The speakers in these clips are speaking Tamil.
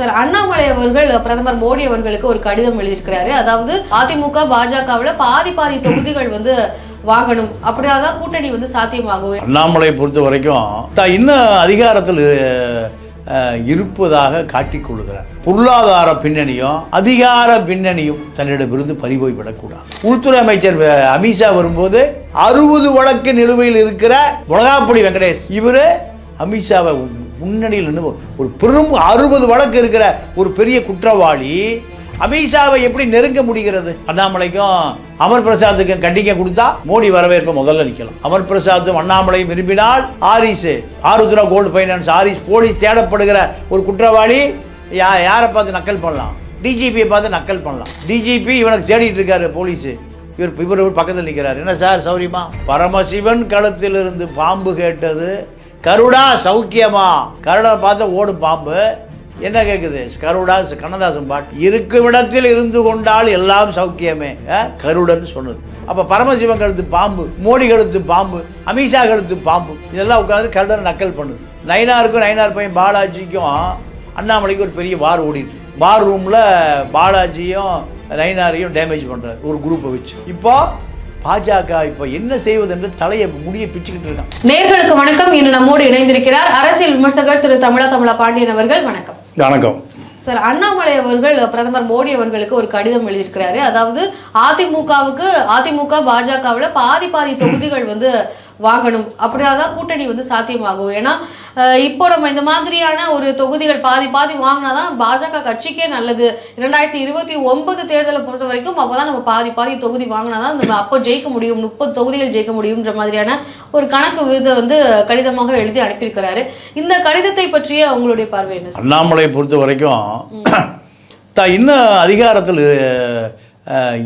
சார் அண்ணாமலை அவர்கள் பிரதமர் மோடி அவர்களுக்கு ஒரு கடிதம் எழுதியிருக்கிறாரு. அதாவது அதிமுக பாஜகவில் பாதி பாதி தொகுதிகள் வந்து வாங்கணும். அப்படின்னா கூட்டணி வந்து சாத்தியமாகும். அண்ணாமலை பொறுத்த வரைக்கும் தான் இன்னும் அதிகாரத்தில் இருப்பதாக காட்டிக் கொள்கிறார். பொருளாதார பின்னணியும் அதிகார பின்னணியும் தன்னிடமிருந்து பறிபோய் விடக்கூடாது உள்துறை அமைச்சர் அமித்ஷா வரும்போது அறுபது வழக்கு நிலுவையில் இருக்கிற உலகாப்படி வெங்கடேஷ் இவரு அமித்ஷாவை முன்னணியில் நின்று ஒரு பெரும் அறுபது வழக்கு இருக்கிற ஒரு பெரிய குற்றவாளி அமித்ஷாவை எப்படி நெருங்க முடிகிறது? அண்ணாமலைக்கும் அமர் பிரசாத்துக்கும் கண்டிக்க கொடுத்தா மோடி வரவேற்பை முதல்ல நிற்கலாம் அமர் பிரசாத்தும் அண்ணாமலையும் விரும்பினால் Harish Aarudhra gold finance Harish police தேடப்படுகிற ஒரு குற்றவாளி யா யாரை பார்த்து நக்கல் பண்ணலாம்? டிஜிபியை பார்த்து நக்கல் பண்ணலாம். டிஜிபி இவனுக்கு தேடிட்டு இருக்காரு போலீஸ் இவர் இவர் இவர் பக்கத்தில் நிற்கிறார் என்ன சார் சௌரியமா? பரமசிவன் களத்திலிருந்து பாம்பு கேட்டது. கருடா சௌக்கியமா? கருடா பார்த்து ஓடும் பாம்பு. என்ன கேட்குது கருடா கண்ணதாசன் பாட்டு. இருக்கும் இடத்தில் இருந்து கொண்டால் எல்லாம் சௌக்கியமே. கருடன் சொன்னது. அப்போ பரமசிவன் கழுத்து பாம்பு மோடி கழுத்து பாம்பு அமித்ஷா கழுத்து பாம்பு. இதெல்லாம் உட்காந்து கருடன் நக்கல் பண்ணுது. நைனாருக்கும் நைனார் பையன் பாலாஜிக்கும் அண்ணாமலைக்கு ஒரு பெரிய வார் ஓடிட்டு வார் பார் ரூமில் பாலாஜியும் நைனாரையும் டேமேஜ் பண்ணுறாரு ஒரு குரூப்பை வச்சு. இப்போ பாஜக இப்போ என்ன செய்வது என்று தலையை முடியை பிச்சுக்கிட்டு இருக்கான். நேர்களுக்கு வணக்கம். இன்று நம்மோடு இணைந்திருக்கிறார் அரசியல் விமர்சகர் திரு தமிழா தமிழா பாண்டியன் அவர்கள். வணக்கம். வணக்கம். சார் அண்ணாமலை அவர்கள் பிரதமர் மோடி அவர்களுக்கு ஒரு கடிதம் எழுதியிருக்கிறாரு. அதாவது அதிமுகவுக்கு அதிமுக பாஜகவில் பாதி பாதி தொகுதிகள் வந்து வாங்கணும். அப்படியாதான் கூட்டணி வந்து சாத்தியமாகும். ஏன்னா இப்போ நம்ம இந்த மாதிரியான ஒரு தொகுதிகள் பாதி பாதி வாங்கினாதான் பாஜக கட்சிக்கே நல்லது. இரண்டாயிரத்தி இருபத்தி ஒன்பது தேர்தலை பொறுத்த வரைக்கும் அப்போதான் நம்ம பாதி பாதி தொகுதி வாங்கினாதான் நம்ம அப்போ ஜெயிக்க முடியும் முப்பது தொகுதிகள் ஜெயிக்க முடியும்ன்ற மாதிரியான ஒரு கணக்கு வித வந்து கடிதமாக எழுதி அனுப்பியிருக்கிறாரு. இந்த கடிதத்தை பற்றிய உங்களுடைய பார்வை என்ன? அண்ணாமலை பொறுத்த வரைக்கும் தான் இன்னும் அதிகாரத்தில்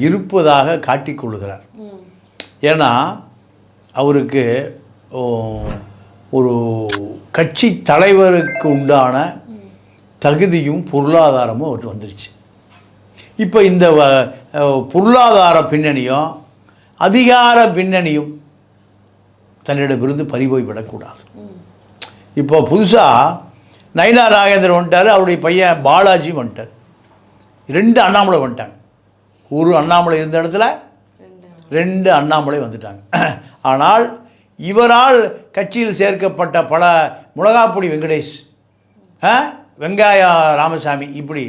இருப்பதாக காட்டிக் கொள்கிறார் ம். ஏன்னா அவருக்கு ஒரு கட்சி தலைவருக்கு உண்டான தகுதியும் பொருளாதாரமும் அவருக்கு வந்துருச்சு. இப்போ இந்த வ- பொருளாதார பின்னணியும் அதிகார பின்னணியும் தன்னிடமிருந்து பறிபோய் விடக்கூடாது. இப்போ புதுசாக நயினா நாகேந்திரன் வந்துட்டார் அவருடைய பையன் பாலாஜி வந்துட்டார். ரெண்டு அண்ணாமலை வந்துட்டாங்க. ஒரு அண்ணாமலை இருந்த இடத்துல ரெண்டு அண்ணாமலை வந்துட்டாங்க. ஆனால் இவரால் கட்சியில் சேர்க்கப்பட்ட பல முளகாப்பொடி வெங்கடேஷ் வெங்காய ராமசாமி இப்படி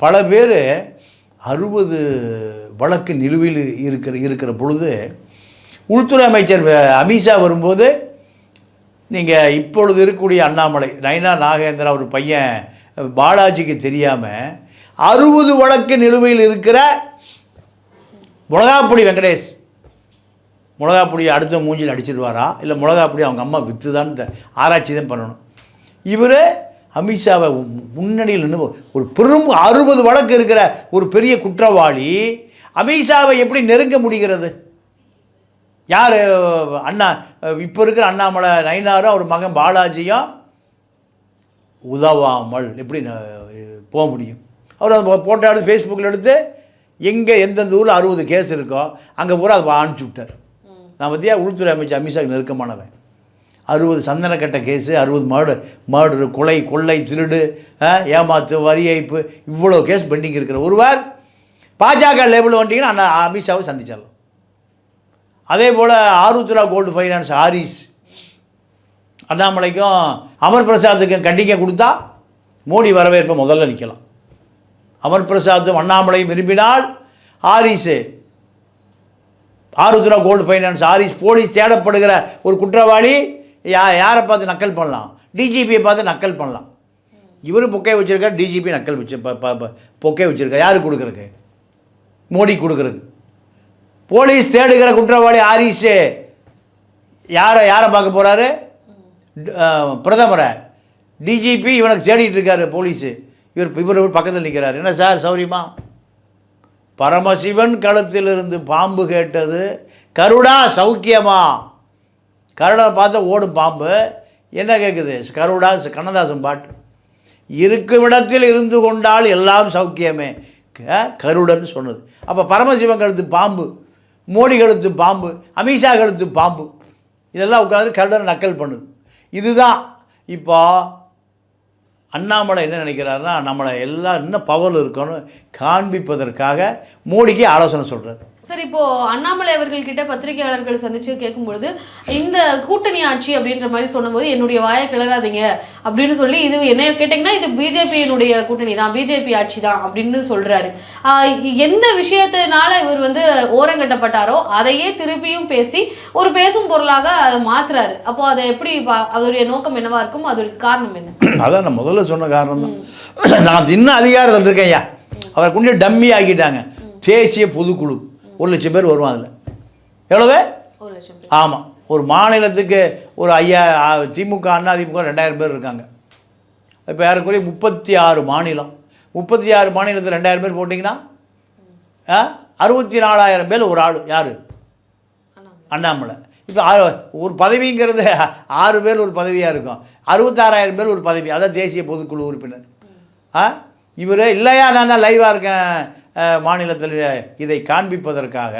பல பேர் அறுபது வழக்கு நிலுவையில் இருக்கிற இருக்கிற பொழுது உள்துறை அமைச்சர் அமித்ஷா வரும்போது நீங்கள் இப்பொழுது இருக்கக்கூடிய அண்ணாமலை நைனா நாகேந்திரா ஒரு பையன் பாலாஜிக்கு தெரியாமல் அறுபது வழக்கு நிலுவையில் இருக்கிற மிளகாப்பொடி வெங்கடேஷ் மிளகாப்பொடி அடுத்த மூஞ்சியில் அடிச்சிடுவாரா இல்லை மிளகாப்பொடி அவங்க அம்மா விற்று தான் ஆராய்ச்சி தான் பண்ணணும். இவர் அமித்ஷாவை முன்னணியில் நின்று ஒரு பெரும் அறுபது வழக்கு இருக்கிற ஒரு பெரிய குற்றவாளி அமித்ஷாவை எப்படி நெருங்க முடிகிறது? யார் அண்ணா இப்போ இருக்கிற அண்ணாமலை நயினாரும் அவர் மகன் பாலாஜியும் உதவாமல் எப்படி போக முடியும்? அவர் அந்த போட்டோ எடுத்து ஃபேஸ்புக்கில் எடுத்து எங்கே எந்தெந்த ஊரில் அறுபது கேஸ் இருக்கோ அங்கே பூரா அதை அனுப்பிச்சி விட்டார். நான் பற்றியா உள்துறை அமைச்சர் அமித்ஷாக்கு நெருக்கமானவன். அறுபது சந்தனக்கட்ட கேஸு அறுபது மர்டு மர்டரு கொலை கொள்ளை திருடு ஏமாத்து வரி ஏய்ப்பு இவ்வளோ கேஸ் பெண்டிங் இருக்கிற ஒருவர் பாஜக லேபிள் வண்டிங்கன்னா நான் அமித்ஷாவை சந்திச்சிடலாம். அதே போல் ஆருத்ரா கோல்டு ஃபைனான்ஸ் ஆரிஸ் அண்ணாமலைக்கும் அமர் பிரசாத்துக்கும் கண்டிக்க கொடுத்தா மோடி வரவேற்பை முதல்ல நிற்கலாம் அமர் பிரசாத்தும் அண்ணாமலையும் விரும்பினால் Harish Aarudhra gold finance Harish police தேடப்படுகிற ஒரு குற்றவாளி யா யாரை பார்த்து நக்கல் பண்ணலாம்? டிஜிபியை பார்த்து நக்கல் பண்ணலாம். இவரும் பொக்கை வச்சுருக்கார் டிஜிபி நக்கல் வச்சு ப- பொக்கை வச்சிருக்கார். யாருக்கு கொடுக்குறக்கு மோடி கொடுக்குறக்கு போலீஸ் தேடுகிற குற்றவாளி ஆரிஸு யாரை யாரை பார்க்க போகிறாரு பிரதமரை. டிஜிபி இவனுக்கு தேடிட்டு இருக்காரு போலீஸு. இவர் இவர் இவர் பக்கத்தில் நிற்கிறார் என்ன சார் சௌரியமா? பரமசிவன் களத்திலிருந்து பாம்பு கேட்டது கருடா சௌக்கியமா? கருடா பார்த்தா ஓடும் பாம்பு. என்ன கேட்குது கருடா கண்ணதாசன் பாட்டு. இருக்கும் இடத்தில் இருந்து கொண்டால் எல்லாம் சௌக்கியமே. க- கருடன் சொன்னது. அப்போ பரமசிவன் கழுத்து பாம்பு மோடி கழுத்து பாம்பு அமித்ஷா கழுத்து பாம்பு. இதெல்லாம் உட்காந்து கருடன் நக்கல் பண்ணுது. இதுதான் இப்போ அண்ணாமலை என்ன நினைக்கிறாருன்னா நம்மளை எல்லாம் இன்னும் பவர் இருக்கணும் காண்பிப்பதற்காக மோடிக்கு ஆலோசனை சொல்கிறது சரி இப்போ அண்ணாமலை அவர்கள் கிட்ட பத்திரிகையாளர்கள் சந்திச்சு கேட்கும்பொழுது இந்த கூட்டணி ஆட்சி அப்படின்ற மாதிரி சொன்னபோது என்னுடைய வாயை கிளறாதீங்க அப்படின்னு சொல்லி இது என்ன கேட்டிங்கன்னா இது பிஜேபியினுடைய கூட்டணி தான் பிஜேபி ஆட்சி தான் அப்படின்னு சொல்றாரு. எந்த விஷயத்தினால இவர் வந்து ஓரங்கட்டப்பட்டாரோ அதையே திருப்பியும் பேசி ஒரு பேசும் பொருளாக அதை மாத்துறாரு. அப்போ அதை எப்படி அதோடைய நோக்கம் என்னவா இருக்கும்? அதோடைய காரணம் என்ன? அதான் நான் முதல்ல சொன்ன காரணம் தான். நான் இன்னும் அதிகாரத்தில் இருக்கேன் ஐயா. அவரை கொண்டு டம்மி ஆக்கிட்டாங்க. தேசிய பொதுக்குழு. ஒரு லட்சம் பேர் வருவான் அதில் எவ்வளவு ஆமாம் ஒரு மாநிலத்துக்கு ஒரு ஐயா திமுக அண்ணா திமுக ரெண்டாயிரம் பேர் இருக்காங்க. இப்போ ஏறக்குறைய முப்பத்தி ஆறு மாநிலம். முப்பத்தி ஆறு மாநிலத்தில் ரெண்டாயிரம் பேர் போட்டிங்கன்னா அறுபத்தி நாலாயிரம் பேர் ஒரு ஆள். யார்? அண்ணாமலை. அண்ணாமலை. இப்போ ஒரு பதவிங்கிறது ஆறு பேர் ஒரு பதவியாக இருக்கும். அறுபத்தாறாயிரம் பேர் ஒரு பதவி. அதான் தேசிய பொதுக்குழு உறுப்பினர். ஆ? இவர் இல்லையா நான் தான் லைவாக இருக்கேன். மாநிலத்தில் இதை காண்பிப்பதற்காக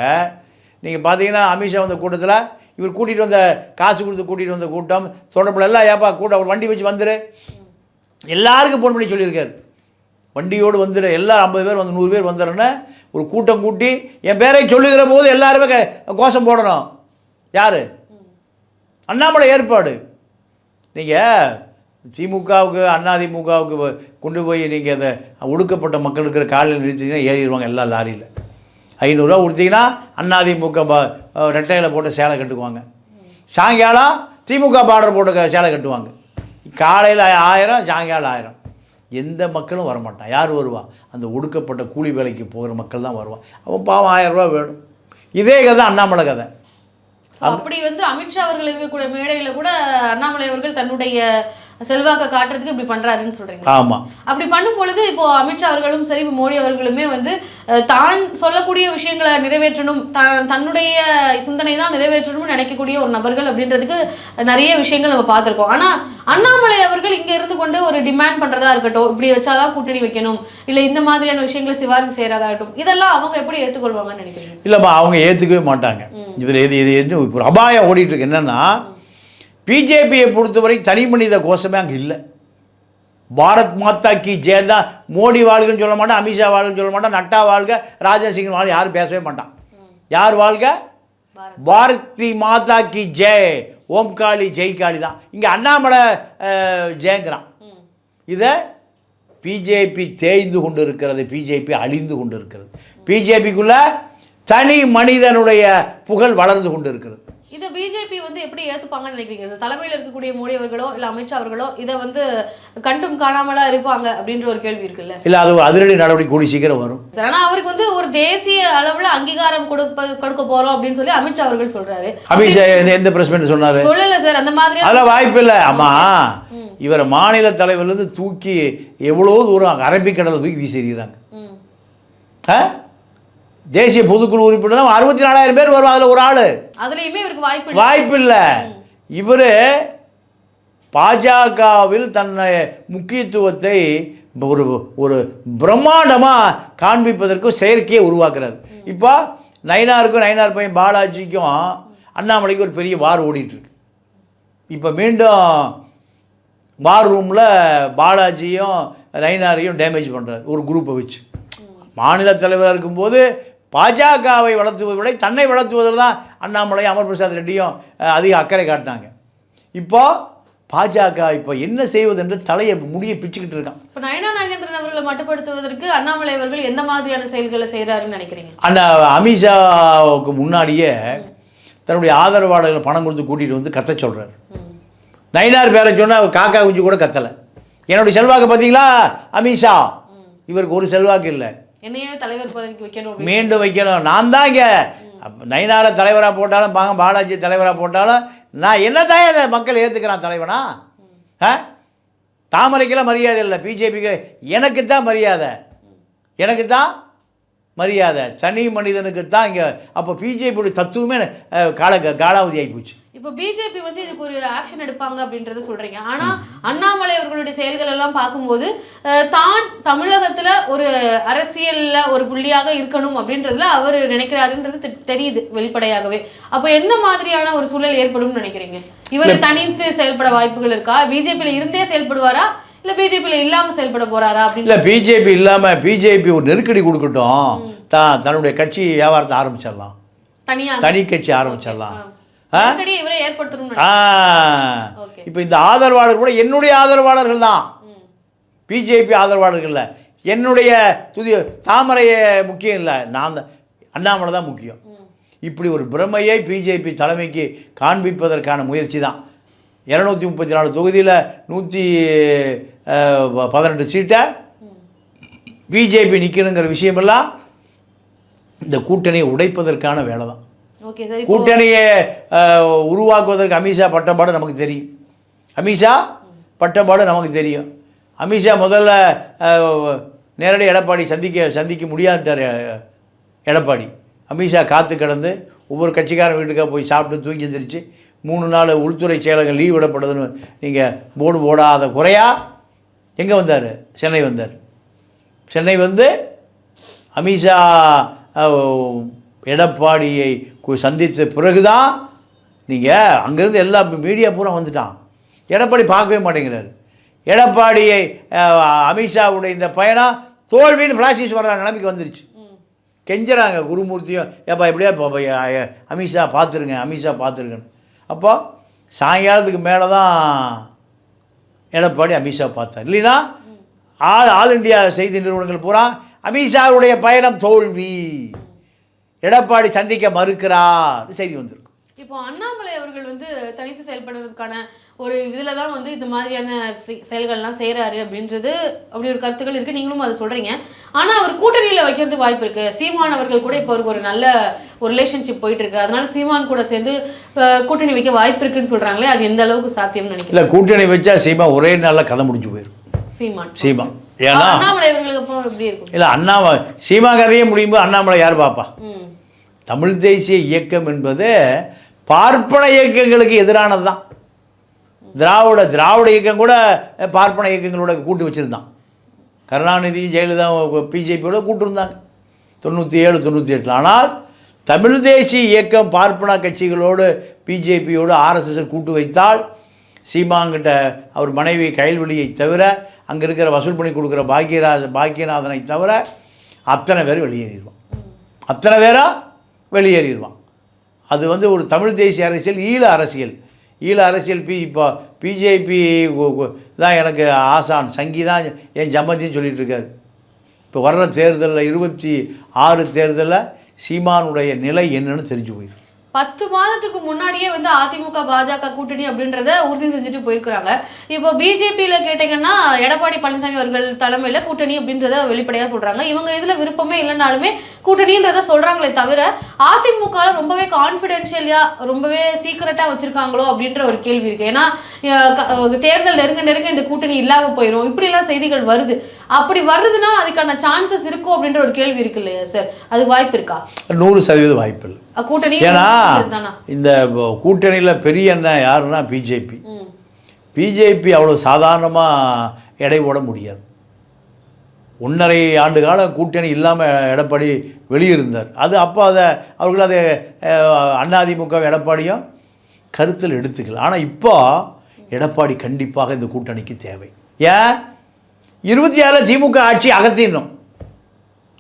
நீங்கள் பார்த்தீங்கன்னா அமித்ஷா வந்த கூட்டத்தில் இவர் கூட்டிகிட்டு வந்த காசு கொடுத்து கூட்டிகிட்டு வந்த கூட்டம் தொடர்பில் எல்லாம் ஏப்பா கூட்டம் அவர் வண்டி வச்சு வந்துரு. எல்லாருக்கும் ஃபோன் பண்ணி சொல்லியிருக்காரு. வண்டியோடு வந்துடு எல்லாரும் ஐம்பது பேர் வந்து நூறு பேர் வந்துடுறேன்னு ஒரு கூட்டம் கூட்டி என் பேரை சொல்லுகிற போது எல்லாருமே க- கோஷம் போடணும். யார்? அண்ணாமலை ஏற்பாடு. நீங்கள் திமுகவுக்கு அதிமுகவுக்கு கொண்டு போய் நீங்கள் அதை ஒடுக்கப்பட்ட மக்கள் இருக்கிற காலையில் நிறுத்திங்கன்னா ஏறிடுவாங்க எல்லா லாரியில். ஐநூறுரூவா கொடுத்தீங்கன்னா அதிமுக பா ரெட்டையில் போட்டு சேலை கட்டுக்குவாங்க சாயங்காலம் திமுக பார்டர் போட்டு க- சேலை கட்டுவாங்க. காலையில் ஆயிரம் சாயங்காலம் ஆயிரம். எந்த மக்களும் வரமாட்டான் யார் வருவா? அந்த ஒடுக்கப்பட்ட கூலி வேலைக்கு போகிற மக்கள் தான் வருவான் அவன் பாவம் ஆயிரம் வேணும். இதே கதை அண்ணாமலை கதை. அப்படி வந்து அமித்ஷா அவர்கள் இருக்கக்கூடிய மேடையில் கூட அண்ணாமலை அவர்கள் தன்னுடைய செல்வாக்கை காட்டுறதுக்கு இப்படி பண்றாருன்னு சொல்றீங்க ஆமாம் அப்படி பண்ணும் பொழுது இப்போ அமித்ஷா அவர்களும் சரி இப்போ மோடி அவர்களுமே வந்து தான் சொல்லக்கூடிய விஷயங்களை நிறைவேற்றணும் தான் தன்னுடைய சிந்தனை தான் நிறைவேற்றணும்னு நினைக்கக்கூடிய ஒரு நபர்கள் அப்படின்றதுக்கு நிறைய விஷயங்கள் நம்ம பார்த்திருக்கோம். ஆனா அண்ணாமலை அவர்கள் இங்க இருந்து கொண்டு ஒரு டிமாண்ட் பண்றதா இருக்கட்டும் இப்படி வச்சாதான் கூட்டணி வைக்கணும் இல்ல இந்த மாதிரியான விஷயங்களை சிபாரிசு செய்யறதா இருக்கட்டும் இதெல்லாம் அவங்க எப்படி ஏத்துக்கொள்வாங்கன்னு நினைக்கிறீங்க? இல்லைம்மா அவங்க ஏற்றுக்கவே மாட்டாங்க. இதில் இப்போ ஒரு அபாயம் ஓடிட்டு இருக்கு. என்னன்னா பிஜேபியை பொறுத்தவரை தனி மனித கோஷமே அங்கே இல்லை. பாரத் மாதா கி ஜெய் தான் மோடி வாழ்கன்னு சொல்ல மாட்டான் அமித்ஷா வாழ்கன்னு சொல்ல மாட்டான் நட்டா வாழ்க ராஜாசிங்கன் வாழ்க யாரும் பேசவே மாட்டான். யார் வாழ்க? பாரத். மாதா கி ஜெய் ஓம் காளி ஜெய் காளி தான். இங்கே அண்ணாமலை ஜெயங்கிறான். இதை பிஜேபி தேய்ந்து கொண்டு இருக்கிறது பிஜேபி அழிந்து கொண்டு இருக்கிறது பிஜேபிக்குள்ள தனி மனிதனுடைய புகழ் வளர்ந்து கொண்டு இருக்கிறது இதை பிஜேபி வந்து எப்படி ஏத்துப்பாங்கன்னு நினைக்கிறீங்க? சார் தலைமையில் இருக்கக்கூடிய மோடி அவர்களோ இல்ல அமித்ஷா அவர்களோ இதை வந்து கண்டும் காணாமலா இருப்பாங்க அப்படின்ற ஒரு கேள்வி இருக்குல்ல? இல்லை அது அதிரடி நடவடிக்கை கூடி சீக்கிரம் வரும். சார் ஆனா அவருக்கு வந்து ஒரு தேசிய அளவுல அங்கீகாரம் கொடுப்ப கொடுக்க போறோம் அப்படின்னு சொல்லி அமித்ஷா அவர்கள் சொல்றாரு. அமித்ஷா எந்த- எந்த பிரஸ் சொன்னார்? சொல்லல சார் அந்த மாதிரி அதெல்லாம் வாய்ப்பு இல்லை. ஆமா. இவரை மாநில தலைவர்லேருந்து தூக்கி எவ்வளோ தூரம் அரபிக்கடலை தூக்கி வீசிடுறாங்க. ஆ? தேசிய பொதுக்குழு உறுப்பினர் அறுபத்தி நாலாயிரம் பேர் வரும் அதில் ஒரு ஆள். அதுலயுமே இவருக்கு வாய்ப்பு இல்லை. வாய்ப்பு இல்லை இவர் பாஜகவில் தன்னை முக்கியத்துவத்தை ஒரு ஒரு பிரம்மாண்டமாக காண்பிப்பதற்கு செயற்கையை உருவாக்குறாரு. இப்போ நயினாருக்கும் நயினார் பையன் பாலாஜிக்கும் அண்ணாமலைக்கும் ஒரு பெரிய வார் ஓடிட்டு இருக்கு இப்போ மீண்டும் வார் ரூமில் பாலாஜியும் நயினாரையும் டேமேஜ் பண்ணுறாரு ஒரு குரூப்பை வச்சு. மாநில தலைவராக இருக்கும்போது பாஜகவை வளர்த்துவதை விட தன்னை வளர்த்துவதில் தான் அண்ணாமலை அமர் பிரசாத் ரெட்டியும் அதிக அக்கறை காட்டினாங்க. இப்போ பாஜக இப்போ என்ன செய்வது என்று தலையை முடியை பிச்சுக்கிட்டு இருக்கான். இப்ப நயனா நாகேந்திரன் அவர்களை மட்டுப்படுத்துவதற்கு அண்ணாமலை அவர்கள் எந்த மாதிரியான செயல்களை செய்யறாருன்னு நினைக்கிறீங்க? அந்த அமித்ஷாவுக்கு முன்னாடியே தன்னுடைய ஆதரவாளர்களை பணம் கொடுத்து கூட்டிகிட்டு வந்து கத்த சொல்கிறார். நயினார் பேரை சொன்னால் காக்கா குஞ்சு கூட கத்தலை. என்னுடைய செல்வாக்கு பார்த்தீங்களா? அமித்ஷா. இவருக்கு ஒரு செல்வாக்கு இல்லை. என்னையே தலைவர் பதவிக்கு வைக்கணும். மீண்டும் வைக்கணும். நான் தான் இங்கே. நயினார தலைவராக போட்டாலும் பாங்க பாலாஜி தலைவராக போட்டாலும் நான் என்ன தான் மக்கள் ஏற்றுக்கிறான் தலைவனா? ஆ? தாமரைக்கெல்லாம் மரியாதை இல்லை. பிஜேபிக்கு எனக்கு தான் மரியாதை. எனக்கு தான் மரியாதை. தனி மனிதனுக்கு தான் இங்கே. அப்போ பிஜேபியோட தத்துவமே கால காலாவதி ஆகி போச்சு. இப்போ பிஜேபி வந்து இதுக்கு ஒரு ஆக்ஷன் எடுப்பாங்க அப்படின்றத சொல்றீங்க. ஆனா அண்ணாமலை அவர்களுடைய செயல்கள் எல்லாம் பார்க்கும்போது தான் தமிழகத்துல ஒரு அரசியல்ல ஒரு புள்ளியாக இருக்கணும் அப்படின்றதுல அவர் நினைக்கிறாருன்றது தெரியுது வெளிப்படையாகவே. அப்போ என்ன மாதிரியான ஒரு சூழல் ஏற்படும்னு நினைக்கிறீங்க? இவர் தனித்து செயல்பட வாய்ப்புகள் இருக்கா? பிஜேபியில இருந்தே செயல்படுவாரா? இல்ல பிஜேபியில இல்லாம செயல்பட போறாரா அப்படின்னு இல்லை பிஜேபி இல்லாமல் பிஜேபி ஒரு நெருக்கடி கொடுக்கட்டும். தான் தன்னுடைய கட்சி வியாபாரத்தை ஆரம்பிச்சிடலாம். தனியா தனி கட்சி ஆரம்பிச்சிடலாம். இப்போ இந்த ஆதரவாளர் கூட என்னுடைய ஆதரவாளர்கள் தான். பிஜேபி ஆதரவாளர்கள் என்னுடைய துதி தாமரைய முக்கியம் இல்லை. நான் தான் அண்ணாமலை தான் முக்கியம். இப்படி ஒரு பிரமையை பிஜேபி தலைமைக்கு காண்பிப்பதற்கான முயற்சி தான். இரநூத்தி முப்பத்தி நாலு தொகுதியில் நூற்றி பதினெட்டு சீட்டை பிஜேபி நிற்கணுங்கிற விஷயமெல்லாம் இந்த கூட்டணியை உடைப்பதற்கான வேலை தான். கூட்டணியை உருவாக்குவதற்கு அமித்ஷா பட்டப்பாடு நமக்கு தெரியும். அமித்ஷா பட்டப்பாடு நமக்கு தெரியும். அமித்ஷா முதல்ல நேரடி எடப்பாடி சந்திக்க சந்திக்க முடியாதுட்டார் எடப்பாடி. அமித்ஷா காத்து கிடந்து ஒவ்வொரு கட்சிக்காரன் வீட்டுக்காக போய் சாப்பிட்டு தூங்கி எந்திரிச்சு மூணு நாள் உள்துறை செயலகம் லீவ் விடப்படுதுன்னு நீங்கள் போர்டு போடாத குறையா எங்கே வந்தார்? சென்னை வந்தார். சென்னை வந்து அமித்ஷா எடப்பாடியை கு- சந்தித்த பிறகுதான் நீங்கள் அங்கேருந்து எல்லா மீடியா பூரா வந்துட்டான். எடப்பாடி பார்க்கவே மாட்டேங்கிறார். எடப்பாடியை அமித்ஷாவுடைய இந்த பயணம் தோல்வின்னு ஃப்ளாஷிஸ் வர்ற நிலைமைக்கு வந்துருச்சு. கெஞ்சுறாங்க குருமூர்த்தியும் ஏப்பா எப்படியா அமித்ஷா பார்த்துருங்க அமித்ஷா பார்த்துருங்கன்னு அப்போ சாயங்காலத்துக்கு மேலே தான் எடப்பாடி அமித்ஷா பார்த்தார். இல்லைன்னா ஆல் ஆல் இந்தியா செய்தி நிறுவனங்கள் பூரா அமித்ஷாவுடைய பயணம் தோல்வி. எடப்பாடி சந்திக்க மறுக்கிறார். செய்தி வந்திருக்கு இப்போ அண்ணாமலை அவர்கள் வந்து தனித்து செயல்படுறதுக்கான ஒரு இதுல தான் வந்து இந்த மாதிரியான செயல்கள்லாம் செய்றாரு அப்படின்றது அப்படி ஒரு கருத்துக்கள் இருக்கு. நீங்களும் அதை சொல்றீங்க. ஆனா அவர் கூட்டணியில வைக்கிறதுக்கு வாய்ப்பு இருக்கு. சீமான் அவர்கள் கூட இப்போ அவருக்கு ஒரு நல்ல ஒரு ரிலேஷன்ஷிப் போயிட்டு இருக்கு. அதனால சீமான் கூட சேர்ந்து கூட்டணி வைக்க வாய்ப்பு இருக்குன்னு சொல்றாங்களே அது எந்த அளவுக்கு சாத்தியம்னு நினைக்கிறேன் இல்லை கூட்டணி வச்சா சீமா ஒரே நாளில் கதை முடிஞ்சு போயிடும் சீமான். சீமா ஏன்னா அண்ணாமலை அவர்களுக்கு எப்படி இருக்கும்? இல்லை அண்ணாமலை சீமா கதையே முடியும் போது அண்ணாமலை யார் பாப்பா தமிழ் தேசிய இயக்கம் என்பது பார்ப்பன இயக்கங்களுக்கு எதிரானது தான் திராவிட திராவிட இயக்கம் கூட பார்ப்பன இயக்கங்களோட கூட்டு வச்சுருந்தான். கருணாநிதியும் ஜெயலலிதா பிஜேபியோட கூட்டிருந்தாங்க. தொண்ணூற்றி ஏழு தொண்ணூற்றி எட்டில் ஆனால் தமிழ் தேசிய இயக்கம் பார்ப்பன கட்சிகளோடு பிஜேபியோடு ஆர்எஸ்எஸ் கூட்டு வைத்தால் சீமாங்கிட்ட அவர் மனைவி கயல்வெளியை தவிர அங்கே இருக்கிற வசூல் பண்ணி கொடுக்குற பாக்கியராஜ பாக்கியநாதனை தவிர அத்தனை பேர் வெளியேறிடுவோம் அத்தனை பேராக வெளியேறிடுவான். அது வந்து ஒரு தமிழ் தேசிய அரசியல் ஈழ அரசியல். ஈழ அரசியல் பி இப்போ பிஜேபி தான் எனக்கு ஆசான் சங்கி தான் என் ஜம்மதின்னு சொல்லிட்டு இருக்காரு. இப்போ வர்ற தேர்தலில் இருபத்தி ஆறு தேர்தலில் சீமானுடைய நிலை என்னன்னு தெரிஞ்சு போயிடும் பத்து மாதத்துக்கு முன்னாடியே வந்து அதிமுக பாஜக கூட்டணி அப்படின்றத உறுதி செஞ்சுட்டு போயிருக்கிறாங்க. இப்போ பிஜேபியில் கேட்டிங்கன்னா எடப்பாடி பழனிசாமி அவர்கள் தலைமையில் கூட்டணி அப்படின்றத வெளிப்படையாக சொல்கிறாங்க இவங்க இதில் விருப்பமே இல்லைனாலுமே கூட்டணின்றத சொல்கிறாங்களே தவிர அதிமுக ரொம்பவே கான்ஃபிடென்ஷியலியாக ரொம்பவே சீக்கிரட்டாக வச்சுருக்காங்களோ அப்படின்ற ஒரு கேள்வி இருக்குது ஏன்னா தேர்தல் நெருங்க நெருங்க இந்த கூட்டணி இல்லாமல் போயிடும் இப்படிலாம் செய்திகள் வருது. அப்படி வருதுன்னா அதுக்கான சான்சஸ் இருக்கும் அப்படின்ற ஒரு கேள்வி இருக்கு இல்லையா சார் அது வாய்ப்பு இருக்கா? நூறு சதவீத வாய்ப்பு இல்லை. கூட்டணி ஏன்னா இந்த கூட்டணியில் பெரிய அண்ணன் யாருன்னா பிஜேபி பிஜேபி அவ்வளோ சாதாரணமாக எடை போட முடியாது. ஒன்றரை ஆண்டு காலம் கூட்டணி இல்லாமல் எடப்பாடி வெளியிருந்தார். அது அப்போ அதை அவர்கள் அதை அதிமுக எடப்பாடியும் கருத்தில் எடுத்துக்கல. ஆனால் இப்போ எடப்பாடி கண்டிப்பாக இந்த கூட்டணிக்கு தேவை. ஏன்? இருபத்தி ஆறில் திமுக ஆட்சி அகற்றிடணும்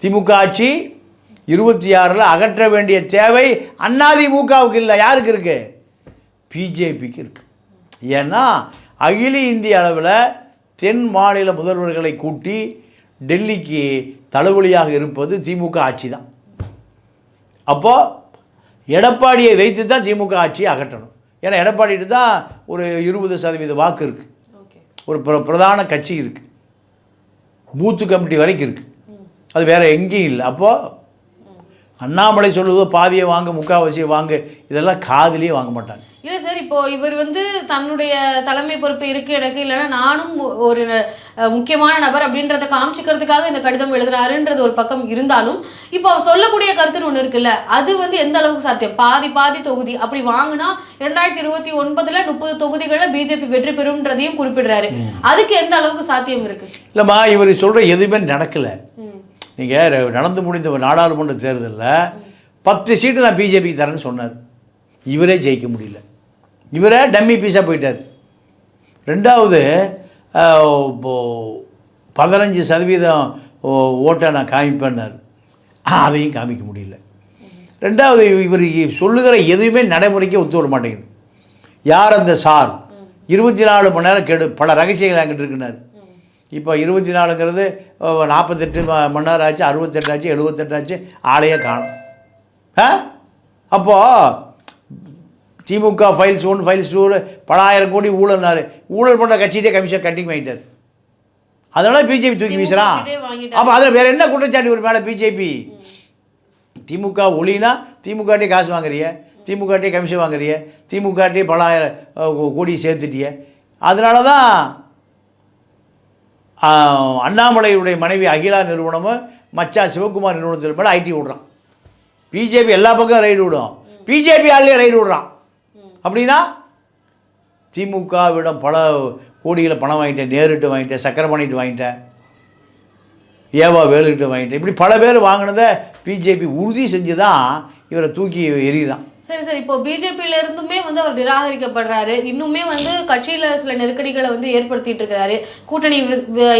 திமுக ஆட்சி இருபத்தி ஆறில் அகற்ற வேண்டிய தேவை அதிமுகவுக்கு இல்லை. யாருக்கு இருக்கு? பிஜேபிக்கு இருக்கு. ஏன்னா அகில இந்திய அளவில் தென் மாநில முதல்வர்களை கூட்டி டெல்லிக்கு தலைவலியாக இருப்பது திமுக ஆட்சி தான் அப்போது எடப்பாடியை வைத்து தான் திமுக ஆட்சியை அகற்றணும். ஏன்னா எடப்பாடிட்டு தான் ஒரு இருபது சதவீத வாக்கு இருக்குது ஒரு பிர பிரதான கட்சி இருக்குது பூத்து கமிட்டி வரைக்கும் இருக்குது அது வேறு எங்கேயும் இல்லை. அப்போது அண்ணாமலை சொல்லுவதோ பாதியை வாங்க முக்காவாசியை வாங்க. இதெல்லாம் காதுலயே வாங்க மாட்டாங்க. இல்ல சார் இப்போ இவர் வந்து தன்னுடைய தலைமை பொறுப்பு இருக்கு எனக்கு இல்லைன்னா நானும் ஒரு முக்கியமான நபர் அப்படின்றத காமிச்சிக்கிறதுக்காக இந்த கடிதம் எழுதுறாருன்றது ஒரு பக்கம் இருந்தாலும் இப்போ அவர் சொல்லக்கூடிய கருத்துன்னு ஒண்ணு இருக்குல்ல அது வந்து எந்த அளவுக்கு சாத்தியம்? பாதி பாதி தொகுதி. அப்படி வாங்கினா ரெண்டாயிரத்தி இருபத்தி ஒன்பதுல முப்பது தொகுதிகளில் பிஜேபி வெற்றி பெறும்ன்றதையும் குறிப்பிடுறாரு. அதுக்கு எந்த அளவுக்கு சாத்தியம் இருக்கு? இல்லைம்மா இவர் சொல்கிற எதுவுமே நடக்கலை. நீங்கள் நடந்து முடிந்த நாடாளுமன்ற தேர்தலில் பத்து சீட்டு நான் பிஜேபிக்கு தரேன்னு சொன்னார். இவரே ஜெயிக்க முடியல. இவரே டம்மி பீஸாக போயிட்டார். ரெண்டாவது இப்போ பதினஞ்சு சதவீதம் ஓ- ஓட்டை நான் காமிப்பேன்னார். அதையும் காமிக்க முடியல. ரெண்டாவது இவர் சொல்லுகிற எதுவுமே நடைமுறைக்கு ஒத்து வர மாட்டேங்குது. யார் அந்த சார்? இருபத்தி நாலு மணி நேரம் கெடு பல ரகசியங்கள் அங்கிட்டு இருக்குனார் இப்போ இருபத்தி நாலுங்கிறது நாற்பத்தெட்டு மணி நேரம் ஆச்சு அறுபத்தெட்டு ஆச்சு எழுபத்தெட்டு ஆச்சு ஆளையே காணும். ஆ? அப்போது DMK files one files two பலாயிரம் கோடி ஊழல்னாரு. ஊழல் பண்ணுற கட்சியிட்டே கமிஷன் கட்டிங் வாங்கிட்டார். அதனால பிஜேபி தூக்கி வாங்கிட்டாரு. அப்போ அதில் வேற என்ன குற்றச்சாட்டு ஒரு மேலே பிஜேபி? திமுக ஒளினா திமுகட்டே காசு வாங்குறிய? திமுகட்டே கமிஷன் வாங்குறிய? திமுகட்டே பலாயிரம் கோடி சேர்த்துட்டிய? அதனால தான் அண்ணாமலையுடைய மனைவி அகிலா நிறுவனமும் மச்சா சிவகுமார் நிறுவனத்தில் மேலே ஐடி விடுறான். பிஜேபி எல்லா பக்கம் ரைடு விடும். பிஜேபி ஆள்லேயே ரைடு விடுறான். அப்படின்னா திமுகவிடம் பல கோடிகளை பணம் வாங்கிட்டேன் நேருட்டு வாங்கிட்டேன் சக்கரை பண்ணிட்டு வாங்கிட்டேன் ஏவா வேலுட்டு வாங்கிட்டேன். இப்படி பல பேர் வாங்கினதை பிஜேபி உறுதி செஞ்சு தான் இவரை தூக்கி எறிகிறான். சரி சரி. இப்போ பிஜேபியில இருந்துமே வந்து அவர் நிராகரிக்கப்படுறாரு. இன்னுமே வந்து கட்சியில சில நெருக்கடிகளை வந்து ஏற்படுத்திட்டு இருக்காரு. கூட்டணி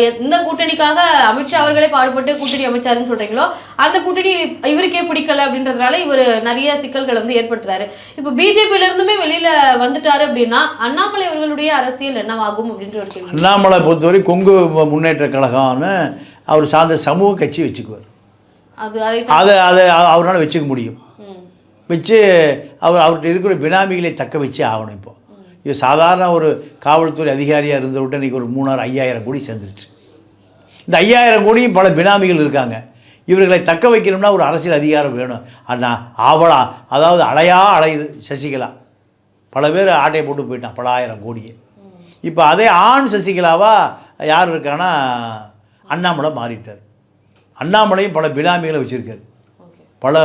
எந்த கூட்டணிக்காக அமித்ஷா அவர்களே பாடுபட்டு கூட்டணி அமைச்சாருன்னு சொல்றீங்களோ அந்த கூட்டணி இவருக்கே பிடிக்கல அப்படின்றதுனால இவர் நிறைய சிக்கல்களை வந்து ஏற்படுத்துறாரு. இப்போ பிஜேபியில இருந்துமே வெளியில வந்துட்டாரு அப்படின்னா அண்ணாமலை அவர்களுடைய அரசியல் என்னவாகும் அப்படின்ற ஒரு கேள்வி. அண்ணாமலை பொறுத்தவரை கொங்கு முன்னேற்ற கழகம்னு அவர் சார்ந்த சமூக கட்சி வச்சுக்குவார். அது அதை அதை அவரால் வச்சுக்க முடியும். வச்சு அவர் அவர்கிட்ட இருக்கிற பினாமிகளை தக்க வச்சு ஆகணும் இப்போது இது சாதாரண ஒரு காவல்துறை அதிகாரியாக இருந்த விட்டு இன்றைக்கி ஒரு மூணாறு ஐயாயிரம் கோடி சேர்ந்துருச்சு. இந்த ஐயாயிரம் கோடியும் பல பினாமிகள் இருக்காங்க. இவர்களை தக்க வைக்கணும்னா ஒரு அரசியல் அதிகாரம் வேணும். அண்ணா ஆவலா அதாவது அலையா அலையுது சசிகலா. பல பேர் ஆட்டையை போட்டு போயிட்டான் பல ஆயிரம் கோடியை. இப்போ அதே ஆண் சசிகலாவா யார் இருக்கான்னா அண்ணாமலை மாறிட்டார். அண்ணாமலையும் பல பினாமிகளை வச்சுருக்காரு. பல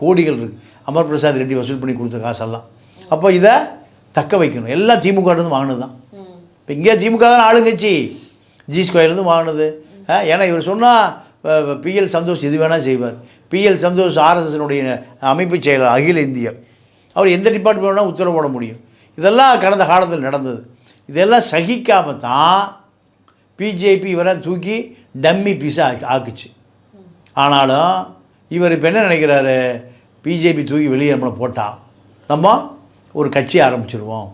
கோடிகள் இருக்குது அமர் பிரசாத் ரெட்டி வசூல் பண்ணி கொடுத்த காசெல்லாம். அப்போ இதை தக்க வைக்கணும். எல்லாம் திமுக இருந்து வாங்கினது தான். இப்போ இங்கே திமுக தான் ஆளுங்கட்சி. ஜி ஸ்கொயர்லேருந்து வாங்கினது. ஏன்னா இவர் சொன்னால் பிஎல் சந்தோஷ் இது வேணால் செய்வார். பிஎல் சந்தோஷ் ஆர்எஸ்எஸ்னுடைய அமைப்பு செயலர் அகில இந்திய அவர் எந்த டிபார்ட்மெண்ட் வேணால் உத்தரவு போட முடியும். இதெல்லாம் கடந்த காலத்தில் நடந்தது. இதெல்லாம் சகிக்காம தான் பிஜேபி இவரை தூக்கி டம்மி பீஸாக ஆக்கி ஆக்குச்சு. ஆனாலும் இவர் இப்போ என்ன நினைக்கிறாரு? பிஜேபி தூக்கி வெளியே நம்மளை போட்டா. நம்ம ஒரு கட்சி ஆரம்பிச்சிருவோம்.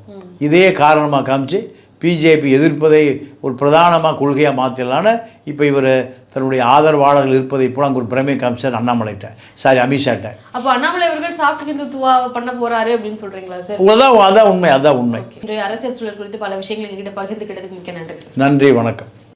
இதே காரணமாக காமிச்சு பிஜேபி எதிர்ப்பதை ஒரு பிரதானமாக கொள்கையாக மாற்றிடலான்னு இப்போ இவர் தன்னுடைய ஆதரவாளர்கள் இருப்பதை இப்போ அங்கே ஒரு பிரமே காமிச்சார் அண்ணாமலைகிட்ட. சாரி அமித்ஷாட்ட. அப்போ அண்ணாமலை அவர்கள் சாஃப்ட் ஹிந்துத்துவா பண்ண போறாரு அப்படின்னு சொல்றீங்களா சார் அதான் அதான் உண்மை அதான் உண்மை. அரசியல் சூழல் குறித்து பல விஷயங்கள் எங்ககிட்ட பகிர்ந்துக்கிட்டதுக்கு மிக்க நன்றி நன்றி வணக்கம்.